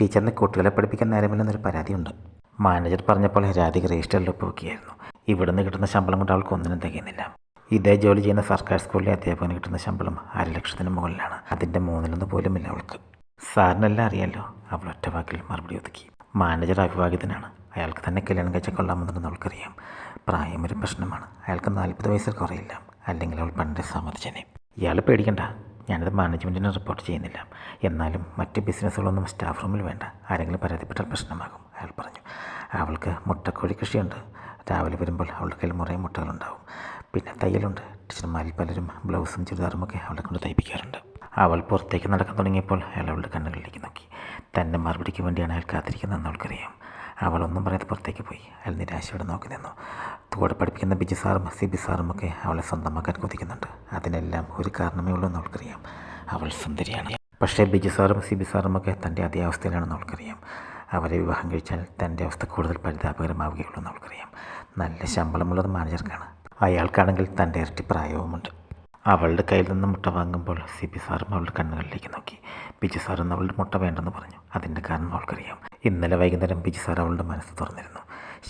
ടീച്ചറിന് കുട്ടികളെ പഠിപ്പിക്കാൻ നേരമില്ലെന്നൊരു പരാതിയുണ്ട്. മാനേജർ പറഞ്ഞപ്പോൾ രാധിക രജിസ്റ്ററിൽ ഒപ്പുവെക്കുകയായിരുന്നു. ഇവിടുന്ന് കിട്ടുന്ന ശമ്പളം കൊണ്ട് അവൾക്ക് ഒന്നിനും തികയുന്നില്ല. ഇതേ ജോലി ചെയ്യുന്ന സർക്കാർ സ്കൂളിലെ അധ്യാപകന് കിട്ടുന്ന ശമ്പളം അര ലക്ഷത്തിന് മുകളിലാണ്. അതിന്റെ മൂന്നിലൊന്ന് ഇല്ല അവൾക്ക്. സാറിനെല്ലാം അറിയാലോ അവൾ ഒറ്റ വാക്കിൽ മറുപടി ഒതുക്കി. മാനേജർ അവിവാഹിതനാണ് അയാൾക്ക് തന്നെ കല്യാണം കഴിച്ച കൊള്ളാമെന്നുണ്ടെന്ന് അവൾക്കറിയാം. പ്രായം ഒരു പ്രശ്നമാണ്. അയാൾക്ക് നാൽപ്പത് വയസ്സിൽ കുറയില്ല. അല്ലെങ്കിൽ അവൾ പണ്ടേ സമ്മതിച്ചേനെ. ഇയാൾ പേടിക്കണ്ട. ഞാനിത് മാനേജ്മെന്റിന് റിപ്പോർട്ട് ചെയ്യുന്നില്ല. എന്നാലും മറ്റ് ബിസിനസ്സുകളൊന്നും സ്റ്റാഫ് റൂമിൽ വേണ്ട. ആരെങ്കിലും പരാതിപ്പെട്ടാൽ പ്രശ്നമാകും അയാൾ പറഞ്ഞു. അവൾക്ക് മുട്ടക്കോഴി കൃഷിയുണ്ട്. രാവിലെ വരുമ്പോൾ അവളുടെ കയ്യിൽ മുറേ മുട്ടകളുണ്ടാവും. പിന്നെ തയ്യലുണ്ട്. ടീച്ചർമാരിൽ പലരും ബ്ലൗസും ചുരിദാറുമൊക്കെ അവളെ കൊണ്ട് തയ്പ്പിക്കാറുണ്ട്. അവൾ പുറത്തേക്ക് നടക്കാൻ തുടങ്ങിയപ്പോൾ അയാൾ അവളുടെ കണ്ണുകളിലേക്ക് നോക്കി. തന്റെ മറുപടിക്ക് വേണ്ടിയാണ് അയാൾ കാത്തിരിക്കുന്നതെന്ന് അവൾക്കറിയാം. അവളൊന്നും പറയാതെ പുറത്തേക്ക് പോയി. അയാൾ നിരാശയോടെ നോക്കി നിന്നു. കൂടെ പഠിപ്പിക്കുന്ന ബിജു സാറും സിബി സാറും ഒക്കെ അവളെ സ്വന്തമാക്കാൻ കൊതിക്കുന്നുണ്ട്. അതിനെല്ലാം ഒരു കാരണമേ ഉള്ളൂ എന്ന് അവൾക്കറിയാം. അവൾ സുന്ദരിയാണ്. പക്ഷേ ബിജു സാറും സിബി സാറും ഒക്കെ തന്റെ അതേ അവസ്ഥയിലാണെന്ന് അവൾക്കറിയാം. അവരെ വിവാഹം കഴിച്ചാൽ തന്റെ അവസ്ഥ കൂടുതൽ പരിതാപകരമാവുകയുള്ളൂ എന്ന് അവൾക്കറിയാം. നല്ല ശമ്പളമുള്ളത് മാനേജർക്കാണ്. അയാൾക്കാണെങ്കിൽ തന്റെ ഇരട്ടി പ്രായവുമുണ്ട്. അവളുടെ കയ്യിൽ നിന്ന് മുട്ട വാങ്ങുമ്പോൾ സി പി സാറും അവളുടെ കണ്ണുകളിലേക്ക് നോക്കി. ബിജു ഇന്ന് അവളുടെ മുട്ട വേണ്ടെന്ന് പറഞ്ഞു. അതിന്റെ കാരണം അവൾക്കറിയാം. ഇന്നലെ വൈകുന്നേരം ബിജു സാർ അവളുടെ മനസ്സ് തുറന്നിരുന്നു.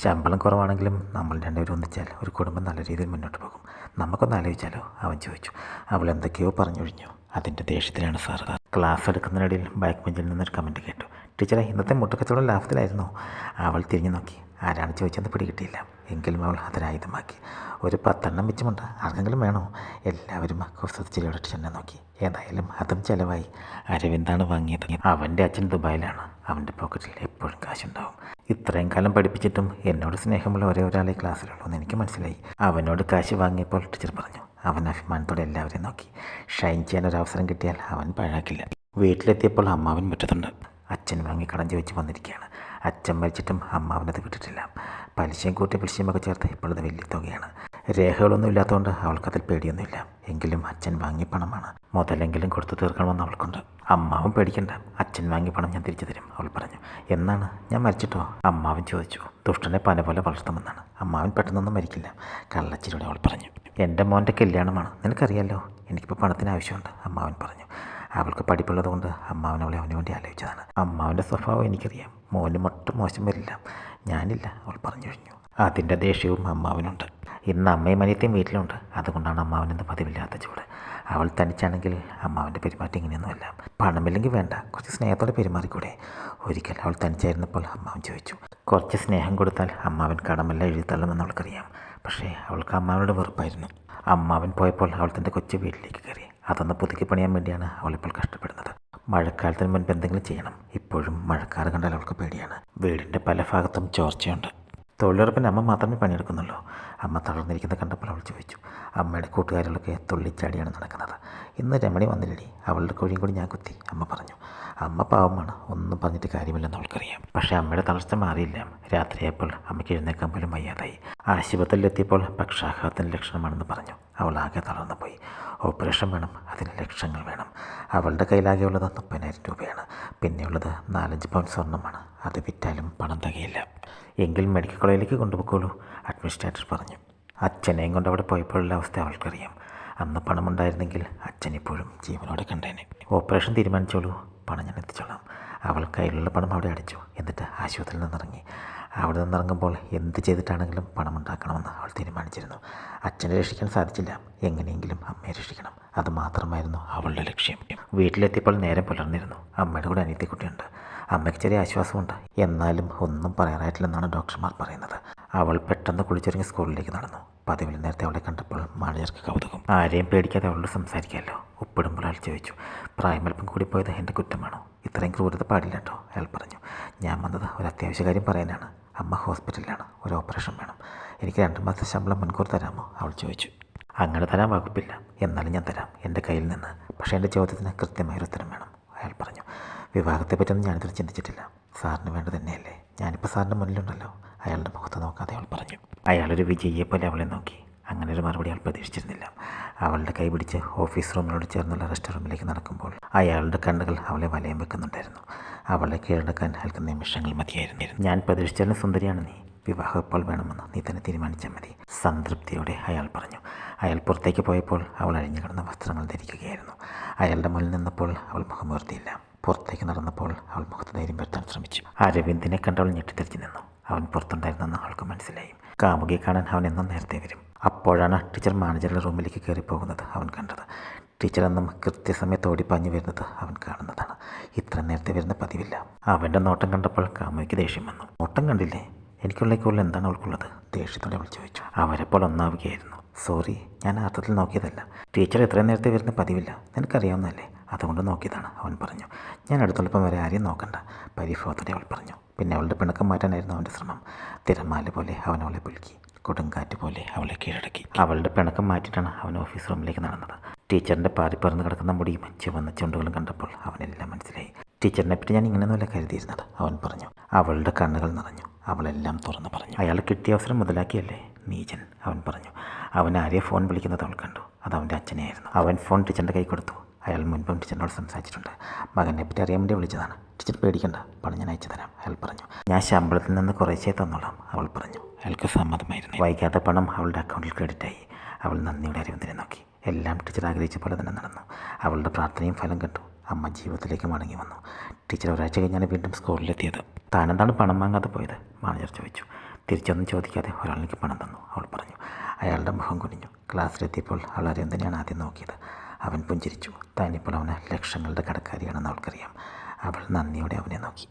ശമ്പളം കുറവാണെങ്കിലും നമ്മൾ രണ്ടുപേരും ഒന്നിച്ചാൽ ഒരു കുടുംബം നല്ല രീതിയിൽ മുന്നോട്ട് പോകും. നമുക്കൊന്ന് ആലോചിച്ചാലോ? അവൻ ചോദിച്ചു. അവൾ എന്തൊക്കെയോ പറഞ്ഞൊഴിഞ്ഞു. അതിന്റെ ദേഷ്യത്തിലാണ് സാർ ക്ലാസ് എടുക്കുന്നതിനിടയിൽ ബാക്ക് ബെഞ്ചിൽ നിന്നൊരു കമന്റ് കേട്ടു. ടീച്ചറെ ഇന്നത്തെ മുട്ടക്കച്ചവടം ലാഭത്തിലായിരുന്നു. അവൾ തിരിഞ്ഞു നോക്കി. ആരാണ് ചോദിച്ചെന്ന് പിടികിട്ടിയില്ല. എങ്കിലും അവൾ അതൊരായുധമാക്കി ഒരു പത്തെണ്ണം വെച്ചുമുണ്ട് ആർക്കെങ്കിലും വേണോ? എല്ലാവരും കുസൃതിച്ചിരിയോടെ ചെന്നെ നോക്കി. ഏതായാലും അതും ചിലവായി. അരവിന്ദാണ് വാങ്ങിയത്. അവന്റെ അച്ഛൻ ദുബായിലാണ്. അവന്റെ പോക്കറ്റിൽ എപ്പോഴും കാശുണ്ടാവും. ഇത്രയും കാലം പഠിപ്പിച്ചിട്ടും എന്നോട് സ്നേഹമുള്ള ഒരേ ഒരാളെ ക്ലാസ്സിലുള്ളൂ എന്ന് എനിക്ക് മനസ്സിലായി. അവനോട് കാശ് വാങ്ങിയപ്പോൾ ടീച്ചർ പറഞ്ഞു അവൻ അഭിമാനത്തോടെ എല്ലാവരെയും നോക്കി. ഷൈൻ ചെയ്യാൻ ഒരു അവസരം കിട്ടിയാൽ അവൻ പഴാക്കില്ല. വീട്ടിലെത്തിയപ്പോൾ അമ്മാവൻ മുറ്റത്തുണ്ട്. അച്ഛൻ വാങ്ങി കടം ചോദിച്ച് വന്നിരിക്കുകയാണ്. അച്ഛൻ മരിച്ചിട്ടും അമ്മാവനത് വിട്ടിട്ടില്ല. പലിശയും കൂട്ടി പലിശയും ഒക്കെ ചേർത്ത് ഇപ്പോഴത് വലിയ തുകയാണ്. രേഖകളൊന്നും ഇല്ലാത്തതുകൊണ്ട് അവൾക്കതിൽ പേടിയൊന്നുമില്ല. എങ്കിലും അച്ഛൻ വാങ്ങിയ പണമാണ്. മുതലെങ്കിലും കൊടുത്തു തീർക്കണമെന്ന് അവൾക്കുണ്ട്. അമ്മാവും പേടിക്കണ്ട. അച്ഛൻ വാങ്ങിയ പണം ഞാൻ തിരിച്ചു തരും അവൾ പറഞ്ഞു. എന്നാണ് ഞാൻ മരിച്ചിട്ടോ? അമ്മാവൻ ചോദിച്ചു. ദുഷ്ടനെ പന പോലെ വളർത്തുമെന്നാണ്. അമ്മാവൻ പെട്ടെന്നൊന്നും മരിക്കില്ല. കള്ളച്ചിലൂടെ അവൾ പറഞ്ഞു. എന്റെ മോന്റെ കല്യാണമാണ്. നിനക്കറിയാലോ? എനിക്കിപ്പോൾ പണത്തിന് ആവശ്യമുണ്ട് അമ്മാവൻ പറഞ്ഞു. അവൾക്ക് പഠിപ്പുള്ളത് കൊണ്ട് അമ്മാവൻ അവളെ അവന് വേണ്ടി ആലോചിച്ചതാണ്. അമ്മാവന്റെ സ്വഭാവം എനിക്കറിയാം. മോന് മൊട്ടും മോശം വരില്ല. ഞാനില്ല അവൾ പറഞ്ഞു കഴിഞ്ഞു. അതിന്റെ ദേഷ്യവും അമ്മാവനുണ്ട്. ഇന്ന് അമ്മയും അനിയത്തെയും വീട്ടിലുണ്ട്. അതുകൊണ്ടാണ് അമ്മാവനെന്ന് പതിവില്ലാത്ത ചൂട്. അവൾ തനിച്ചാണെങ്കിൽ അമ്മാവന്റെ പെരുമാറ്റം ഇങ്ങനെയൊന്നുമല്ല. പണമില്ലെങ്കിൽ വേണ്ട. കുറച്ച് സ്നേഹത്തോടെ പെരുമാറിക്കൂടെ? ഒരിക്കൽ അവൾ തനിച്ചായിരുന്നപ്പോൾ അമ്മാവൻ ചോദിച്ചു. കുറച്ച് സ്നേഹം കൊടുത്താൽ അമ്മാവൻ കടമെല്ലാം എഴുതിത്തള്ളുമെന്ന് അവൾക്കറിയാം. പക്ഷേ അവൾക്ക് അമ്മാവനോട് വെറുപ്പായിരുന്നു. അമ്മാവൻ പോയപ്പോൾ അവൾ തന്റെ കൊച്ചു വീട്ടിലേക്ക് കയറി. അതൊന്ന് പുതുക്കി പണിയാൻ വേണ്ടിയാണ് അവളിപ്പോൾ കഷ്ടപ്പെടുന്നത്. മഴക്കാലത്തിന് മുൻപ് എന്തെങ്കിലും ചെയ്യണം. ഇപ്പോഴും മഴക്കാറ് കണ്ടാൽ അവൾക്ക് പേടിയാണ്. വീടിന്റെ പല ഭാഗത്തും ചോർച്ചയുണ്ട്. തൊഴിലുറപ്പിന് അമ്മ മാത്രമേ പണിയെടുക്കുന്നുള്ളൂ. അമ്മ തളർന്നിരിക്കുന്നത് കണ്ടപ്പോൾ അവൾ ചോദിച്ചു അമ്മയുടെ കൂട്ടുകാരികളൊക്കെ തുള്ളിച്ചാടിയാണ് നടക്കുന്നത്. ഇന്ന് രമണി വന്നില്ലടി. അവളുടെ കോഴിയും കൂടി ഞാൻ കുത്തി അമ്മ പറഞ്ഞു. അമ്മ പാവമാണ്. ഒന്നും പറഞ്ഞിട്ട് കാര്യമില്ലെന്ന് അവൾക്കറിയാം. പക്ഷേ അമ്മയുടെ തളർച്ച മാറിയില്ല. രാത്രിയായപ്പോൾ അമ്മയ്ക്ക് എഴുന്നേക്കാൻ പോലും വയ്യാതായി. ആശുപത്രിയിലെത്തിയപ്പോൾ പക്ഷാഘാതത്തിന്റെ ലക്ഷണമാണെന്ന് പറഞ്ഞു. അവൾ ആകെ തളർന്നു പോയി ഓപ്പറേഷൻ വേണം അതിന് ലക്ഷങ്ങൾ വേണം. അവളുടെ കയ്യിലാകെയുള്ളത് മുപ്പതിനായിരം രൂപയാണ്. പിന്നെയുള്ളത് നാലഞ്ച് പൗണ്ട് സ്വർണമാണ് അത് വിറ്റാലും പണം തികയില്ല. എങ്കിൽ മെഡിക്കൽ കോളേജിലേക്ക് കൊണ്ടുപോയിക്കോളൂ അഡ്മിനിസ്ട്രേറ്റർ പറഞ്ഞു. അച്ഛനെയും കൊണ്ട് അവിടെ പോയപ്പോഴുള്ള അവസ്ഥ അവൾക്കറിയാം. അന്ന് പണമുണ്ടായിരുന്നെങ്കിൽ അച്ഛൻ ഇപ്പോഴും ജീവനോടെ കണ്ടേനെ. ഓപ്പറേഷൻ തീരുമാനിച്ചോളൂ പണം ഞാൻ എത്തിച്ചോളാം. അവൾ കയ്യിലുള്ള പണം അവിടെ അടിച്ചു എന്നിട്ട് ആശുപത്രിയിൽ നിന്നിറങ്ങി. അവിടെ നിന്നിറങ്ങുമ്പോൾ എന്ത് ചെയ്തിട്ടാണെങ്കിലും പണം ഉണ്ടാക്കണമെന്ന് അവൾ തീരുമാനിച്ചിരുന്നു. അച്ഛനെ രക്ഷിക്കാൻ സാധിച്ചില്ല. എങ്ങനെയെങ്കിലും അമ്മയെ രക്ഷിക്കണം. അത് മാത്രമായിരുന്നു അവളുടെ ലക്ഷ്യം. വീട്ടിലെത്തിയപ്പോൾ നേരം പുലർന്നിരുന്നു. അമ്മയുടെ കൂടെ അനിയത്തിക്കുട്ടിയുണ്ട്. അമ്മയ്ക്ക് ചെറിയ ആശ്വാസമുണ്ട്. എന്നാലും ഒന്നും പറയാറായിട്ടില്ലെന്നാണ് ഡോക്ടർമാർ പറയുന്നത്. അവൾ പെട്ടെന്ന് കുളിച്ചൊരുങ്ങി സ്കൂളിലേക്ക് നടന്നു. പതിവിൽ നേരത്തെ അവളെ കണ്ടപ്പോൾ മാനേജർക്ക് കൗതുകം. ആരെയും പേടിക്കാതെ അവളോട് സംസാരിക്കാമല്ലോ ഉപ്പിടുമ്പോൾ അയാൾ ചോദിച്ചു പ്രായമൽപ്പം കൂടിപ്പോയത് എന്റെ കുറ്റമാണോ? ഇത്രയും ക്രൂരത പാടില്ല കേട്ടോ അയാൾ പറഞ്ഞു. ഞാൻ വന്നത് ഒരു അത്യാവശ്യ കാര്യം പറയാനാണ്. അമ്മ ഹോസ്പിറ്റലിലാണ്. ഒരു ഓപ്പറേഷൻ വേണം. എനിക്ക് രണ്ട് മാസത്തെ ശമ്പളം മുൻകൂർ തരാമോ? അവൾ ചോദിച്ചു. അങ്ങനെ തരാൻ വകുപ്പില്ല. എന്നാലും ഞാൻ തരാം. എന്റെ കയ്യിൽ നിന്ന്. പക്ഷേ എന്റെ ചോദ്യത്തിന് കൃത്യമായൊരു ഉത്തരം വേണം. അയാൾ പറഞ്ഞു. വിവാഹത്തെ പറ്റിയൊന്നും ഞാനിതിൽ ചിന്തിച്ചിട്ടില്ല. സാറിന് വേണ്ടത് തന്നെയല്ലേ? ഞാനിപ്പോൾ സാറിന്റെ മുന്നിലുണ്ടല്ലോ. അയാളുടെ മുഖത്ത് നോക്കാതെ അവൾ പറഞ്ഞു. അയാളൊരു വിജയിയെ പോലെ അവളെ നോക്കി. അങ്ങനെ ഒരു മറുപടി അവൾ പ്രതീക്ഷിച്ചിരുന്നില്ല. അവളുടെ കൈ പിടിച്ച് ഓഫീസ് റൂമിനോട് ചേർന്നുള്ള റെസ്റ്റ് റൂമിലേക്ക് നടക്കുമ്പോൾ അയാളുടെ കണ്ണുകൾ അവളെ വലയം വെക്കുന്നുണ്ടായിരുന്നു. അവളെ കീഴടക്കാൻ അയാൾക്ക് നിമിഷങ്ങൾ മതിയായിരുന്നു ഞാൻ പ്രതീക്ഷിച്ചാലും സുന്ദരിയാണ് നീ. വിവാഹം എപ്പോൾ വേണമെന്ന് നീ തന്നെ തീരുമാനിച്ചാൽ മതി സംതൃപ്തിയോടെ അയാൾ പറഞ്ഞു. അയാൾ പുറത്തേക്ക് പോയപ്പോൾ അവൾ അഴിഞ്ഞു കിടന്ന വസ്ത്രങ്ങൾ ധരിക്കുകയായിരുന്നു. അയാളുടെ മുന്നിൽ നിന്നപ്പോൾ അവൾ മുഖം മുഖമുയർത്തിയില്ല പുറത്തേക്ക് നടന്നപ്പോൾ അവൾ മുഖത്ത് ധൈര്യം വരുത്താൻ ശ്രമിച്ചു. അരവിന്ദിനെ കണ്ടവൾ ഞെട്ടിത്തെറിച്ച് നിന്നു. അവൻ പുറത്തുണ്ടായിരുന്നെന്ന് അവൾക്ക് മനസ്സിലായി. കാമുകിയെ കാണാൻ അവൻ എന്നും നേരത്തെ വരും. അപ്പോഴാണ് ടീച്ചർ മാനേജറുടെ റൂമിലേക്ക് കയറി പോകുന്നത്. അവൻ കണ്ടത്. ടീച്ചർ എന്നും കൃത്യസമയത്ത് ഓടിപ്പാഞ്ഞു വരുന്നത് അവൻ കാണുന്നതാണ്. ഇത്ര നേരത്തെ വരുന്ന പതിവില്ല. അവന്റെ നോട്ടം കണ്ടപ്പോൾ കാമുകിക്ക് ദേഷ്യം വന്നു. നോട്ടം കണ്ടില്ലേ? എനിക്കുള്ളേക്കുള്ള എന്താണ് അവൾക്കുള്ളത്? ദേഷ്യത്തോടെ അവൾ ചോദിച്ചു. അവരെപ്പോൾ ഒന്നാവുകയായിരുന്നു. സോറി ഞാൻ അർത്ഥത്തിൽ നോക്കിയതല്ല. ടീച്ചർ ഇത്ര നേരത്തെ വരുന്ന പതിവില്ല. നിനക്കറിയാവുന്നതല്ലേ? അതുകൊണ്ട് നോക്കിയതാണ് അവൻ പറഞ്ഞു. ഞാൻ അടുത്തുള്ളപ്പം വരെ ആരെയും നോക്കണ്ട പരിഭവത്തോടെ അവൾ പറഞ്ഞു. പിന്നെ അവളുടെ പിണക്കം മാറ്റാനായിരുന്നു അവന്റെ ശ്രമം. തിരമാല പോലെ അവൻ അവളെ പുലുക്കി. കൊടുങ്കാറ്റ് പോലെ അവളെ കീഴടക്കി. അവളുടെ പിണക്കം മാറ്റിയിട്ടാണ് അവൻ ഓഫീസ് റൂമിലേക്ക് നടന്നത്. ടീച്ചറിന്റെ പാറിപ്പറന്ന് കിടക്കുന്ന മുടിയും ചുവന്ന ചുണ്ടുകളും കണ്ടപ്പോൾ അവനെല്ലാം മനസ്സിലായി. ടീച്ചറിനെ പറ്റി ഞാൻ ഇങ്ങനെയൊന്നുമല്ല കരുതിയിരുന്നത് അവൻ പറഞ്ഞു. അവളുടെ കണ്ണുകൾ നിറഞ്ഞു. അവളെല്ലാം തുറന്നു പറഞ്ഞു. അയാൾ കിട്ടിയ അവസരം മുതലാക്കിയല്ലേ? നീജൻ അവൻ പറഞ്ഞു. അവൻ ആരെയോ ഫോൺ വിളിക്കുന്നത് അവൾ കണ്ടു. അത് അവന്റെ അച്ഛനെയായിരുന്നു. അവൻ ഫോൺ ടീച്ചറിന്റെ കൈ കൊടുത്തു. അയാൾ മുൻപും ടീച്ചറിനോട് സംസാരിച്ചിട്ടുണ്ട്. മകനെ പറ്റി അറിയാൻ വേണ്ടി വിളിച്ചതാണ്. ടീച്ചർ പേടിക്കണ്ട. പണം ഞാൻ അയച്ചു തരാം. അയാൾ പറഞ്ഞു. ഞാൻ ശമ്പളത്തിൽ നിന്ന് കുറേശ്ശേ തന്നോളാം അവൾ പറഞ്ഞു. അയാൾക്ക് സമ്മതമായിരുന്നു. വൈകാതെ പണം അവളുടെ അക്കൗണ്ടിൽ ക്രെഡിറ്റായി അവൾ നന്ദിയുടെ അരവിന്ദനെ നോക്കി. എല്ലാം ടീച്ചർ ആഗ്രഹിച്ച പോലെ തന്നെ നടന്നു. അവളുടെ പ്രാർത്ഥനയും ഫലം കണ്ടു. അമ്മ ജീവിതത്തിലേക്ക് മടങ്ങി വന്നു. ടീച്ചർ ഒരാഴ്ച കഴിഞ്ഞാണ് വീണ്ടും സ്കൂളിലെത്തിയത്. താനെന്താണ് പണം വാങ്ങാതെ പോയത്? മാനേജർ ചോദിച്ചു. തിരിച്ചൊന്നും ചോദിക്കാതെ ഒരാളിലേക്ക് പണം തന്നു. അവൾ പറഞ്ഞു. അയാളുടെ മുഖം കുനിഞ്ഞു. ക്ലാസ്സിലെത്തിയപ്പോൾ അവൾ അരവിന്ദനെയാണ് ആദ്യം നോക്കിയത്. അവൻ പുഞ്ചിരിച്ചു. താനിപ്പോൾ അവന് ലക്ഷങ്ങളുടെ കടക്കാരിയാണെന്ന് അവൾക്കറിയാം. അവൾ നന്ദിയോടെ അവനെ നോക്കി.